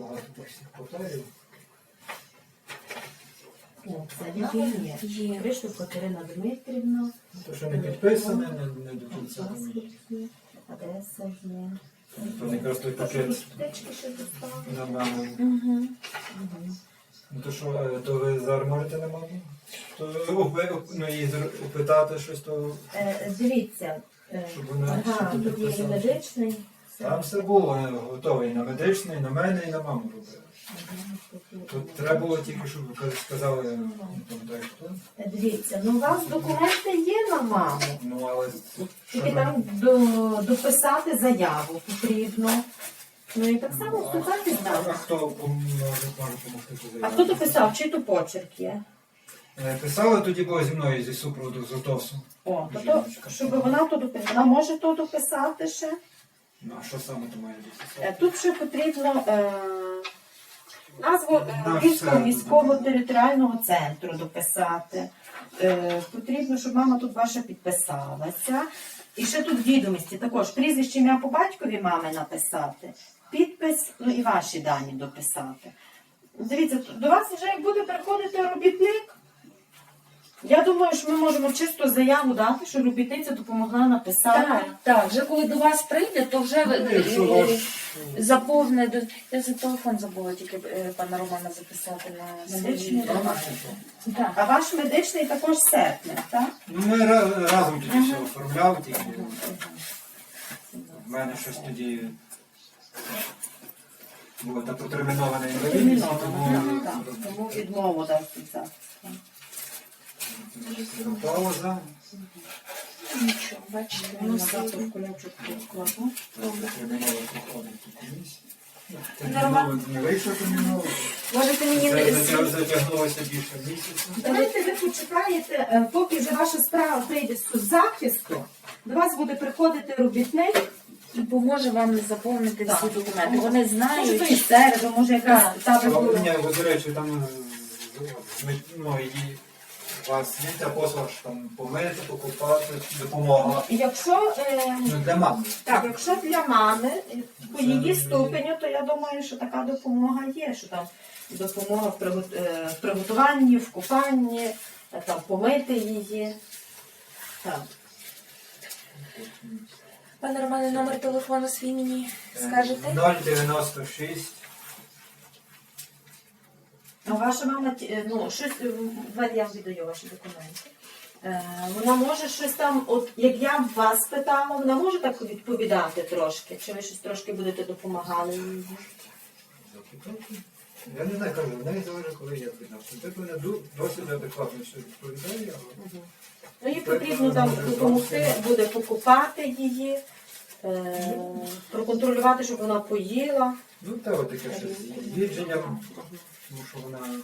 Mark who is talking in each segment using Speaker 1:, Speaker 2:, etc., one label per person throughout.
Speaker 1: багато тих всіх.
Speaker 2: О, це є.
Speaker 3: Є.
Speaker 2: Катерина Дмитрівна,
Speaker 1: То, що не підписане, не, не до кінця.
Speaker 2: паспорт є, адреса є.
Speaker 1: То не якраз той пакет
Speaker 2: ще
Speaker 1: на мене.
Speaker 3: Угу.
Speaker 1: Ну то що, е, то ви зараз можете на маму? То опи- ну, її зр- опитати щось, то
Speaker 2: Е, Дивіться, е,
Speaker 1: щоб вона
Speaker 2: ага, тут є і
Speaker 1: підписала.
Speaker 2: медичний.
Speaker 1: Там все було готове і на медичний, і на мене, і на маму робили.
Speaker 2: Тут
Speaker 1: треба було тільки, щоб ви сказали, не пам'ятаю хто.
Speaker 2: Дивіться, ну у вас документи є на маму.
Speaker 1: Ну, але
Speaker 2: Тільки
Speaker 1: там?
Speaker 2: там до, дописати заяву потрібно. Ну і так само вписати
Speaker 1: А
Speaker 2: там.
Speaker 1: хто пом- може, може допомогти по
Speaker 2: А хто дописав? Чи то почерк є?
Speaker 1: Е, Писали тоді було зі мною зі супроводу з ОТОСу.
Speaker 2: О, то, то щоб вона то дописала. Вона може то дописати ще.
Speaker 1: Ну, а що саме то має бути?
Speaker 2: Е, Тут ще потрібно е, назву е, Львівського міського територіального центру дописати. Е, потрібно, щоб мама тут ваша підписалася. І ще тут відомості також прізвище ім'я по батькові мами написати, підпис, ну і ваші дані дописати. Дивіться, до вас вже як буде приходити робітник. Я думаю, що ми можемо чисто заяву дати, що робітниця допомогла написати.
Speaker 3: Так, так, вже коли до вас прийде, то вже ви-
Speaker 1: Ну, якщо
Speaker 3: е, заповне. до- Я за телефон забула тільки е, пана Романа записати на
Speaker 2: Медичний
Speaker 3: свій. Так.
Speaker 2: А ваш медичний також серпня, так?
Speaker 1: Ну, ми ра- разом тоді все оформляли, тільки в мене щось тоді було та протермінована інвалідність, тому
Speaker 2: відмову дав за.
Speaker 1: Пауза.
Speaker 3: Нічого, бачите, воно
Speaker 2: завтра.
Speaker 3: Нормально.
Speaker 1: Вийшло терміново.
Speaker 3: Можете мені не-
Speaker 1: затя- затягнулося більше місяця.
Speaker 2: Давайте ви почекаєте, е, поки вже ваша справа прийде з захисту, до вас буде приходити робітник.
Speaker 3: і поможе вам заповнити всі документи. Вони знають.
Speaker 2: і середу, може якраз та
Speaker 1: до речі, там е, ну, і у вас є та послуга, що там помити, покупати, допомога.
Speaker 2: Якщо, е,
Speaker 1: Ну, для мами.
Speaker 2: так, якщо для мами е, по її ступеню, то я думаю, що така допомога є, що там допомога в пригот- е, в приготуванні, в купанні, е, там помити її. Так.
Speaker 3: Пане Романе, номер телефону свій мені скажете?
Speaker 1: 096
Speaker 2: А ваша мама, е, ну, щось, давайте я віддаю ваші документи. Е, вона може щось там, от як я вас питала, вона може так відповідати трошки, чи ви щось трошки будете допомагали їй?
Speaker 1: Я не знаю, кажу, в неї залежить, коли я піднав. Ти мене ду- досить адекватно все відповідає, але
Speaker 2: Ну, їй потрібно там допомогти, буде покупати її, е, проконтролювати, щоб вона поїла.
Speaker 1: Ну та от таке щось з їдженням, тому що вона,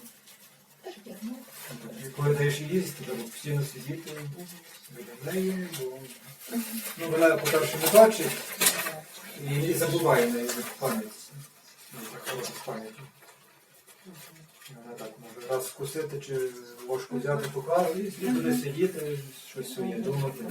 Speaker 1: коли даєш їй їсти, треба постійно сидіти біля неї, бо ну, вона, по-перше, не бачить і забуває неї пам'ять. Ну, пам'яттю. Вона так може раз вкусити чи ложку взяти поклав і буде сидіти, щось своє думати.